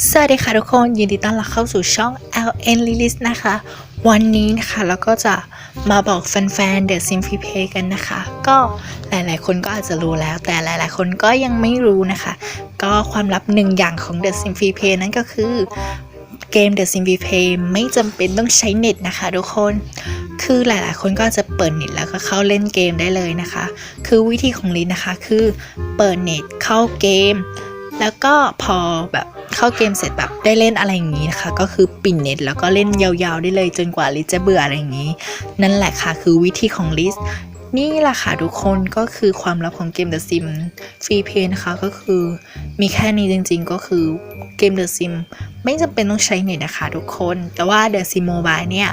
สวัสดีค่ะทุกคน ยินดีต้อนรับเข้าสู่ช่อง LN Lilis นะคะ วันนี้นะคะเราก็จะมาบอกแฟนๆ The Sim Free Play กันนะคะ ก็หลายๆ คนก็อาจจะรู้แล้ว แต่หลายๆ คนก็ยังไม่รู้นะคะ ก็ความลับหนึ่งอย่างของ The Sim Free Play นั่นก็คือเกม The Sim Free Play ไม่จำเป็นต้องใช้เน็ตนะคะทุกคน คือหลายๆ คนก็จะเปิดเน็ตแล้วก็เข้าเล่นเกมได้เลยนะคะ คือวิธีของลินนะคะคือเปิดเน็ตเข้าเกม แล้วก็พอแบบ เข้าเกมเสร็จแบบได้เล่นอะไรอย่างนี้นะคะ ก็คือปิดเน็ตแล้วก็เล่นยาวๆได้เลยจนกว่าลิซจะเบื่ออะไรอย่างนี้ นั่นแหละค่ะคือวิธีของลิซนี่แหละค่ะทุกคนก็คือความลับของเกม The Sim Free Play นะคะก็คือมีแค่นี้จริงๆก็คือเกม The Sim ไม่จำเป็นต้องใช้เน็ตนะคะทุกคน แต่ว่า The Sim Mobile เนี่ย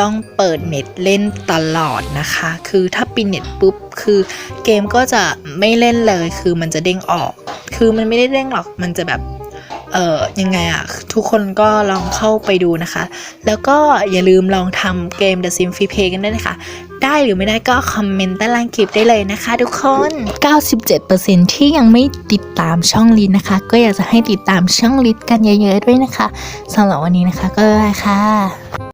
ต้องเปิดเน็ตเล่นตลอดนะคะ คือถ้าปิดเน็ตปุ๊บ คือเกมก็จะไม่เล่นเลยคือมันจะเด้งออก คือมันไม่ได้เด้งหรอกมันจะแบบ เอ่อยังไงอะทุกคนก็ลองเข้าไปดูนะคะ แล้วก็อย่าลืมลองทำเกม The Sim Free Play กันด้วยนะคะ ได้หรือไม่ได้ก็คอมเมนต์ใต้ล่างคลิปได้เลยนะคะทุกคน 97%ที่ยังไม่ติดตามช่องลินนะคะ ก็อยากจะให้ติดตามช่องลินกันเยอะๆด้วยนะคะสำหรับวันนี้นะคะก็ได้ค่ะ